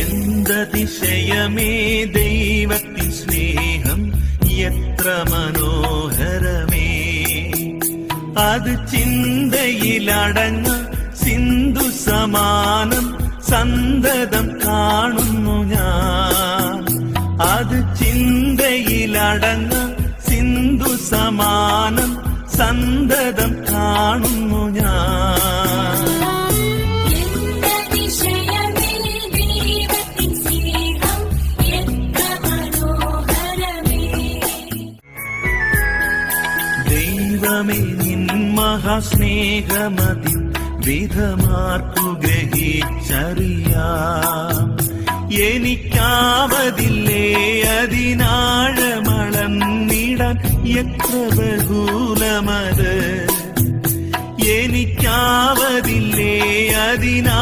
എന്തതിശയമേ ദൈവത്തിൻ സ്നേഹം എത്ര മനോഹരമേ. അത് ചിന്തയിലടങ്ങ സിന്ധു സമാനം സന്തതം കാണുന്നു ഞാൻ. അത് ചിന്തയിലടങ്ങ സിന്ധു സമാനം സന്തതം കാണുന്നു ഞാൻ. ദൈവമേ നിൻ മഹാസ്നേഹമതി വിധമാർക്കു ഗ്രഹിച്ചറിയാം എനിക്കാവതില്ലേ അതിനാഴമളന്നിടാൻ എത്ര ബഹുലമത് എനിക്കാവതില്ലേ അതിനാഴമളന്നിടാൻ